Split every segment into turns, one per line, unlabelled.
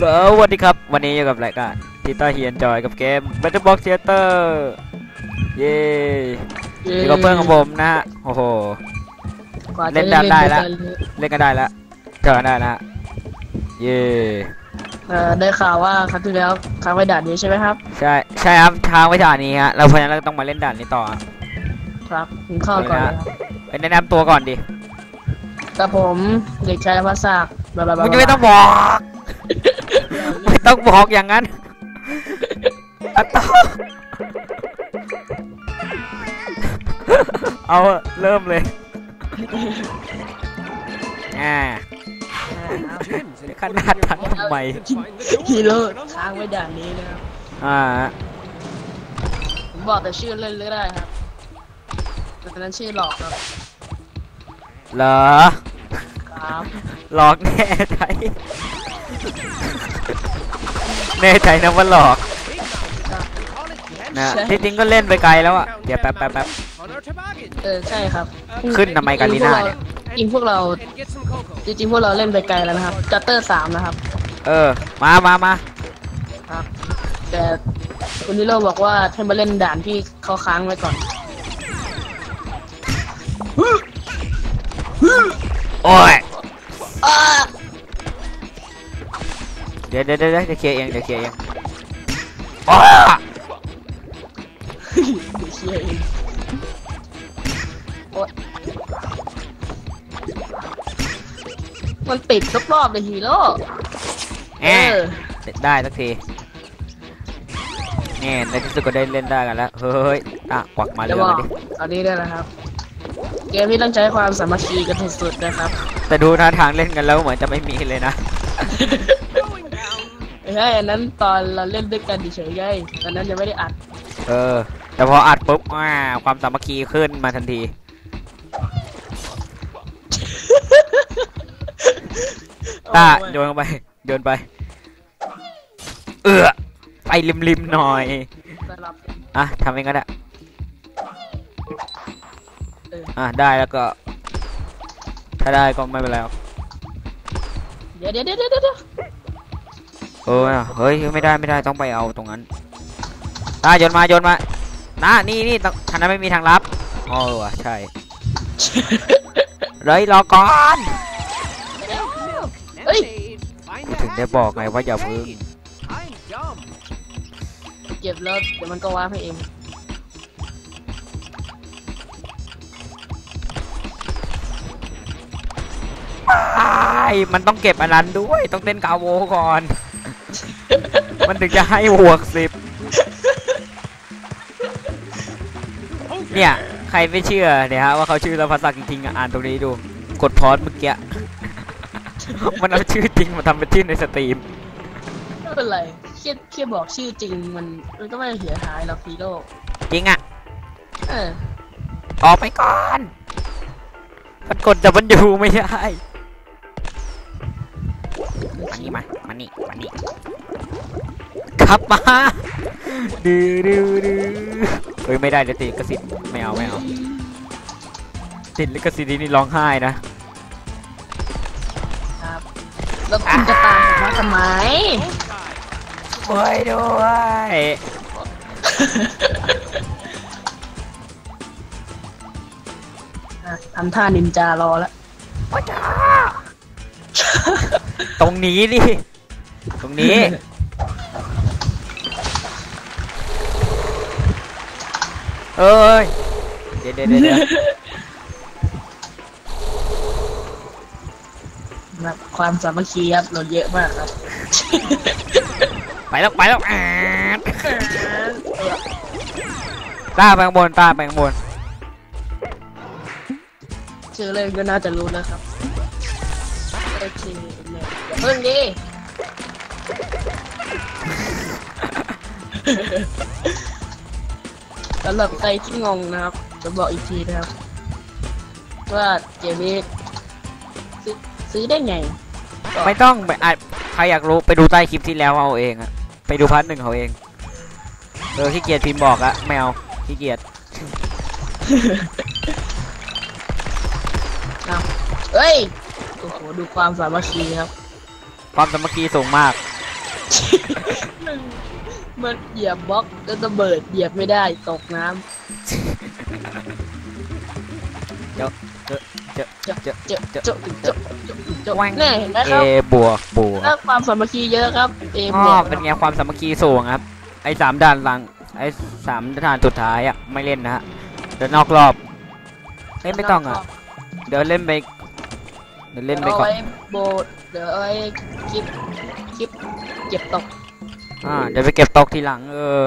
สวัสดีครับ วันนี้อยู่กับรายการทิต้าเฮียนจอยกับเกม Battle Box Theater เย้อยู่กับเพื่อนของผมนะฮะโอ้โห
กว่าจะ
เล่นได้ละ
เน
เล่นกันได้แล้วเจอกันได้แล้วเย้
เอ่อได้ข่าวว่าครั้งที่แล้วค้างไว้ด่านนี้ใช่ไหมครับ
ใช่ใช่ครับทางไว้ด่านนี้ฮะเราเพราะฉะนั้นเราต้องมาเล่นด่านนี้ต่อ
ครับผมเข้าก่อนเลยครับ
ไปแนะนำตัวก่อนดิ
กับผมเด็กชายพัสศักดิ์บลาบลาบลา
มึงจะไม่ต้องบอกไม่ ต้องบอกอย่างนั้นอะต่อเอาเริ่มเลยอ่าขนาดทันทำไม
ฮีโร่ค้างไว้ด่านนี้นะครับ
อ่า
ผมบอกแต่ชื่อเล่นเลยได้ครับแต่ตอนนั้นชื่อหลอกครับ
เหรอ
ครับ
หลอกแน่ใจ แน่ใจนะว่าหลอกนะที่จริงก็เล่นไปไกลแล้วอะเดี๋ยวแป๊บแป๊บแป๊บ
เออใช่ครับ
ขึ้นทำไมกาลิน่าเนี่ย
จริงพวกเราจริงๆพวกเราเล่นไปไกลแล้วนะครับจัตเตอร์สามนะครับ
เออ มามามา
ครับแต่คุณนิโรบอกว่าให้มาเล่นด่านที่เขาค้างไว้ก่อน
โอ้ย ดี๋ยวเดี๋ยวเดี๋ยวเดี๋ยวเคลียร์เองเดี๋ยวเคลียร์เองโอ้ย
เดี๋ยวเชียร์เองโอ๊ยมันติดทุกรอบเลยฮีโร่
แห
เอ
ม
อ
ได้สักทีนี่ในที่สุดก็ได้เล่นได้กันแล้วเฮ้ยอะกวักมาเล
จะ
ย
บอก
ดิ
ตอนนี้ด้วยนะครับ เกมที่ต้องใช้ความสามัคคีกันสุดๆนะครับ
แต่ดูท่าทางเล่นกันแล้วเหมือนจะไม่มีเลยนะ
ไม่ใช่อันนั้นตอนเราเล่นด้วยกันเฉยๆไงตอนนั้นยังไม่ได้อัด
เออ แต่พออัดปุ๊บอ่าความสามัคคีขึ้นมาทันที ตาโยนเข้าไปโยนไป เออไปริมๆหน่อย
สลับ
อะทำเองก็ได้
เออ
อะได้แล้วก็ ถ้าได้ก็ไม่เป็นไรหรอก
เดี๋ยวเดี๋ยวเดี๋ยวเดี๋ยวเดี๋ยว
เออเฮ้ยไม่ได้ไม่ได้ต้องไปเอาตรงนั้นตาโยนมาโยนมานะนี่นี่ต้องทางนั้นไม่มีทางลับอ๋อเออว่ะใช่เลยรอก่อน
เฮ้ย
ถึงได้บอกไงว่าอย่าพึ่ง
เก็บแล้วเดี๋ยวมันก็ว้าร์ปให้เอง
ไอ้มันต้องเก็บอันนั้นด้วย ต้องเต้นกาโวก่อน มันถึงจะให้บวกสิบเนี่ย ใครไม่เชื่อเนี่ยฮะว่าเขาชื่อแล้วภาษาจริงๆอะอ่านตรงนี้ดู กดพอสเมื่อกี้ มันเอาชื่อจริงมาทำเป็นชื่อในสตรีม
ไม่เป็นไรแค่แค่บอกชื่อจริงมันมันก็ไม่เสียหายหรอกฮีโร่
จริงอะ
เออ
ออกไปก่อน มันกดแต่มันอยู่ไม่ได้ มานี่มา มานี่ มานี่ ครับมาดื้อดื้อดื้อเฮ้ยไม่ได้เดี๋ยวติดลิขสิทธิ์ไม่เอาไม่เอาติดลิขสิทธิ์นี่ร้องไห้นะ
ครับแล้วคุณจะตามผมมาทำไม
ช่วยด้วย
อะทำท่านินจารอแล้ว
ตรงนี้ดิตรงนี้ เอ้ยเดี๋ยวเดี๋ยวเดี๋ยวเดี๋ยว
แบบความสามัคคีครับเราเยอะมากครับ
ไปแล้วไปแล้วอ่าดตาไปข้างบนตาไปข้างบน
ชื่อเล่นก็น่าจะรู้แล้วครับโอเคเนี่ยอย่าเพิ่งดิ สำหรับใครที่งงนะครับ จะบอกอีกทีนะครับ ว่าเกมนี้ซื้อซื้อได้ไง
ไม่ต้องไปอะใครอยากรู้ไปดูใต้คลิปที่แล้วเอาเองอะไปดูพาร์ทหนึ่งเขาเองเออขี้เกียจพิมพ์บอกอะไม่เอาขี้เกียจ
เฮ้ย โอ้โห ดูความสามัคคีครับ
ความสามัคคีสูงมาก
หนึ่ง มันเหยียบบล็อกแล้วระเบิดเหยียบไม่ได้ตกน้ำ
เจอเจอเจอ
เจาะ
เจอ
เจาะเจาะเจาะเจาะเจาะ
แหว่ง
แน่เห็นไหม
เอ
ครับ
บวกบวก
ถ้าความสามัคคีเยอะครับเอ
อ๋
บ
อ
วก
เป็นไงความสามัคคีสูงครับ ไอ้สามด่านหลัง ไอ้สามด่านสุดท้ายอะไม่เล่นนะฮะเดินนอกรอบเล่นไม่ต้องอะเดี๋ยวเล่นไปเดี๋ยว
เล่
เล่
น
น
ไป
ไป
ก่
ก่
อ
อนน
โบดเดี๋ยวเอาไว้คลิปคลิปเก็บตก
อ่าเดี๋ยวไปเก็บตกทีหลัง เออ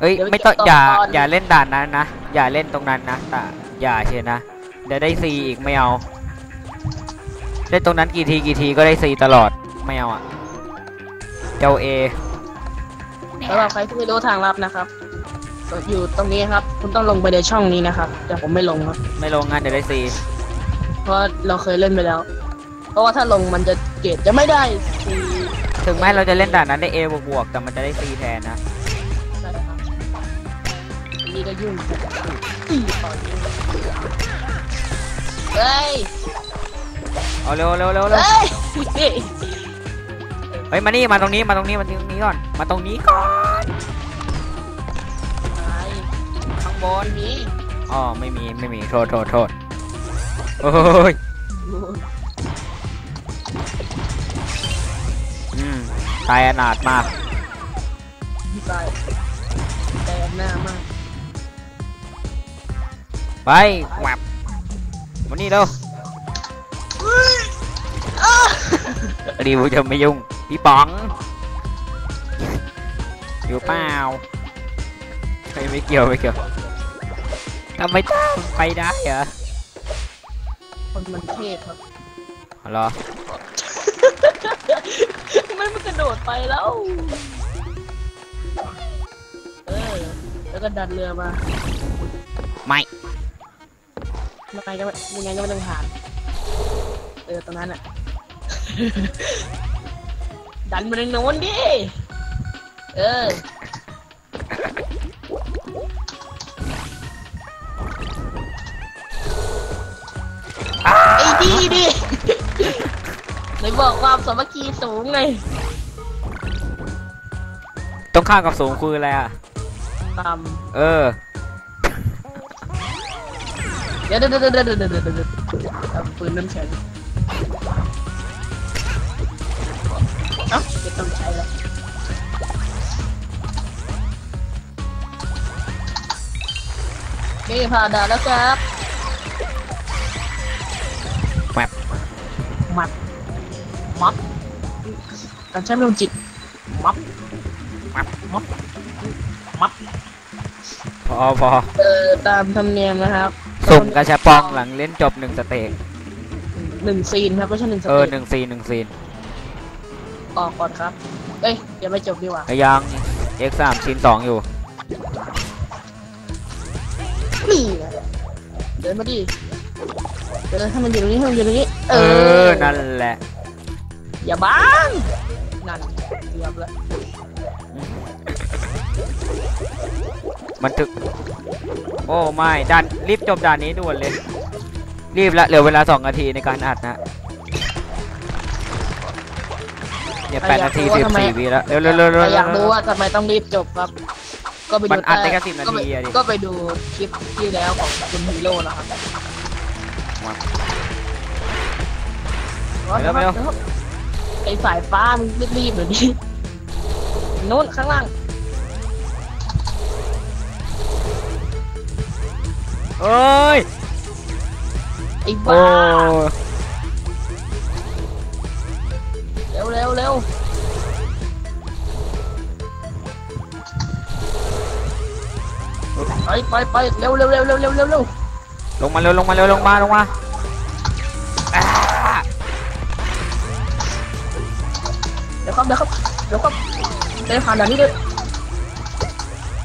เอ้ย
เดี๋ยวไป
ไม่ต้อง
เก็บตก
อย่า
ก่อน
อย่าเล่นด่านนั้นนะอย่าเล่นตรงนั้นนะแต่อย่าเชียนะเดี๋ยวได้ซีอีกไม่เอาเล่นตรงนั้นกี่ทีกี่ทีก็ได้ซีตลอดไม่เอาอะเจ้าเอ
สำหรับใครที่ไม่รู้ทางลับนะครับก็อยู่ตรงนี้ครับ คุณต้องลงไปในช่องนี้นะครับ แต่ผมไม่ลงครับ
ไม่ลงงานเดี๋ยวได้ซี
เพราะเราเคยเล่นไปแล้ว เพราะว่าถ้าลงมันจะเกรดจะไม่ได้สี
ถึงแม้เราจะเล่นด่านนั้นได้เอบวกบวกๆแต่มันจะได้ซีแทนนะ
ใช่ครับนี่ก็ยุ่งอีต่อยิงเฮ้ย
เอาเร็วเร็วเร็วเร็ว
เฮ้ย
เฮ้ยมานี่มาตรงนี้มาตรงนี้มาตรงนี้ก่อนมาตรงนี้ก่อน
อะไร
ข้างบน
มี
อ๋อไม่มีไม่มีโทษโทษโทษโอ้ย ตายอนาถมาก
ตายแต่หน้ามาก
ไปแหวบมานี่เร็วริวจะไม่ยุ่ง พี่ป๋อง อยู่เปล่าเฮ้ยไม่เกี่ยวไม่เกี่ยวทำไมตั้งไปได้เหรอ
คนมันเทพครับ
เหรอ
ทำไมมันกระโดดไปแล้ว เออ แล้วก็ดันเรือมา
ไม่
ยังไงก็ไม่ยังไงก็ไม่ต้องผ่าน เออตรงนั้นอะดันมาในโน้นดิ เออไอ้ดีดิไหน บอกความสามัคคีสูงไง
ตรงข้ามกับสูงคืออะไรอะ
ตาม
เออ
เดี๋ยวเดี๋ยวเดี๋ยวเดี๋ยวเดี๋ยวเดี๋ยวเดี๋ยวเดี๋ยวเอาปืนน้ำแข็งเอ้าจะต้องใช้แล้วโอเคผ่านด่านแล้วครับ
แมป
มัด มัดการใช้พลังจิตมัดมัดมัดมัด
พอพอ
เออตามธรรมเนียมนะครับ
สุ่มกระชับปองหลังเล่นจบหนึ่งสเตจ
หนึ่งซีนครับไม่ใช่หนึ่งส
เออ
เตจ
หนึ่งซีนหนึ่งซีน
ออกก่อนครับ เอ้ยอย่าไปจบดีกว่า
ก็ยัง x สามซีนสองอยู่
นี่แหละเดินมาดิเดินให้มันอยู่ตรงนี้ให้มันอยู่ตรงนี้
เออ นั่นแหละ
อย่าบ้างนั่นเกือบแล้ว
มันถึก โอ้ไม่ด่านรีบจบด่านนี้ด่วนเลย รีบละเหลือเวลาสองนาทีในการอัดนะเนี่ยแปดนาทีสิบสี่วิแล้วเร็วเร็วเร็วเร็ว
ใครอยาก
เร็
รู้
ว
ว่าทำไมต้องรีบจบครับ ก็ไป
มั
ดู
นอัดได้แค่
ใต้
10นาที
ก็ไป
อะดิ
ก็ไปดูคลิปที่แล้วของคุณฮีโร่นะครับ
ไปแล้วไปแล้ว
ไอสายฟ้ามึงรีบๆหน่อยดิโน้นข้างล่าง
เอ้ย
ไอ้
โอ้
บ้าเร็วเร็วเร็วไปไปไปเร็วเร็วเร็วเร็วเร็วเร็วเร็ว
ลงมาเร็วลงมาเร็วลงมาลงมาอ่า
ดี๋ยวครับเดี๋ยวครับเดี๋ยวครับเดินผ่านด่านนี้ด้วย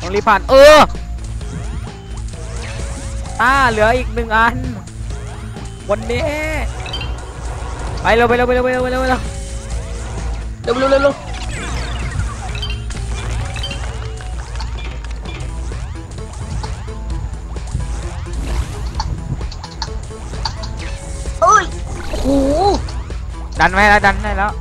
ต้องรีบผ่าน เออ อ่า เหลืออีกหนึ่งอัน วันนี้ไปเร็วไปเร็วไปเร็วไปเร็วไปเร็วไปเร็ว
เร็วเร็วเร็วเร็วเอ้ยโอ้โห
ดันไว้แล้วดันได้แล้ว